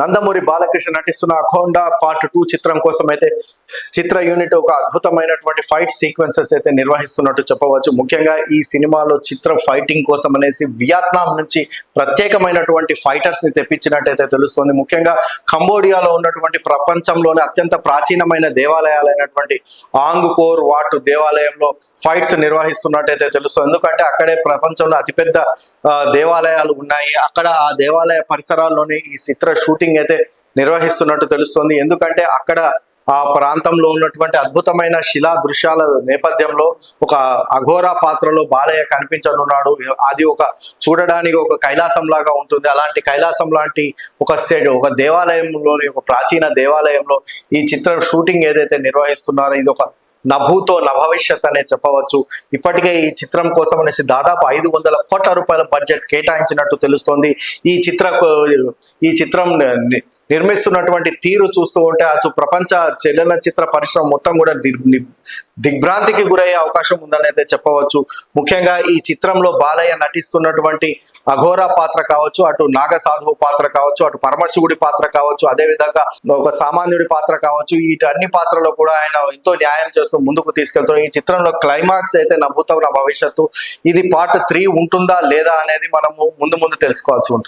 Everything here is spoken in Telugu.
నందమూరి బాలకృష్ణ నటిస్తున్న అఖౌండ పార్ట్ టూ చిత్రం కోసం అయితే చిత్ర యూనిట్ ఒక అద్భుతమైనటువంటి ఫైట్ సీక్వెన్సెస్ అయితే నిర్వహిస్తున్నట్టు చెప్పవచ్చు. ముఖ్యంగా ఈ సినిమాలో చిత్ర ఫైటింగ్ కోసం అనేసి వియత్నాం నుంచి ప్రత్యేకమైనటువంటి ఫైటర్స్ని తెప్పించినట్టయితే తెలుస్తుంది. ముఖ్యంగా కంబోడియాలో ఉన్నటువంటి ప్రపంచంలోనే అత్యంత ప్రాచీనమైన దేవాలయాలైనటువంటి ఆంగుకోర్ వాటు దేవాలయంలో ఫైట్స్ నిర్వహిస్తున్నట్టయితే తెలుస్తుంది. ఎందుకంటే అక్కడే ప్రపంచంలో అతిపెద్ద దేవాలయాలు ఉన్నాయి. అక్కడ ఆ దేవాలయ పరిసరాల్లోనే ఈ చిత్ర షూటింగ్ అయితే నిర్వహిస్తున్నట్టు తెలుస్తుంది. ఎందుకంటే అక్కడ ఆ ప్రాంతంలో ఉన్నటువంటి అద్భుతమైన శిలా దృశ్యాల నేపథ్యంలో ఒక అఘోరా పాత్రలో బాలయ్య కనిపించనున్నాడు. అది ఒక చూడడానికి ఒక కైలాసం లాగా ఉంటుంది. అలాంటి కైలాసం లాంటి ఒక సెడ్ ఒక దేవాలయంలోని ఒక ప్రాచీన దేవాలయంలో ఈ చిత్ర షూటింగ్ ఏదైతే నిర్వహిస్తున్నారో ఇది ఒక నభూతో నభవిష్యత్ అనే చెప్పవచ్చు. ఇప్పటికే ఈ చిత్రం కోసం అనేసి దాదాపు ఐదు వందల కోట్ల రూపాయల బడ్జెట్ కేటాయించినట్టు తెలుస్తోంది. ఈ చిత్ర ఈ చిత్రం ని- నిర్మిస్తున్నటువంటి తీరు చూస్తూ ఉంటే అటు ప్రపంచ చలనచిత్ర పరిశ్రమ మొత్తం కూడా దిగ్భ్రాంతికి గురయ్యే అవకాశం ఉందని అయితే చెప్పవచ్చు. ముఖ్యంగా ఈ చిత్రంలో బాలయ్య నటిస్తున్నటువంటి అఘోర పాత్ర కావచ్చు అటు నాగ సాధువు పాత్ర కావచ్చు అటు పరమశివుడి పాత్ర కావచ్చు అదే విధంగా ఒక సామాన్యుడి పాత్ర కావచ్చు వీటి అన్ని పాత్రలో కూడా ఆయన ఎంతో న్యాయం చేస్తూ ముందుకు తీసుకెళ్తున్నారు. ఈ చిత్రంలో క్లైమాక్స్ అయితే నవ్వుతాం నా భవిష్యత్తు. ఇది పార్ట్ త్రీ ఉంటుందా లేదా అనేది మనము ముందు ముందు తెలుసుకోవాల్సి ఉంటుంది.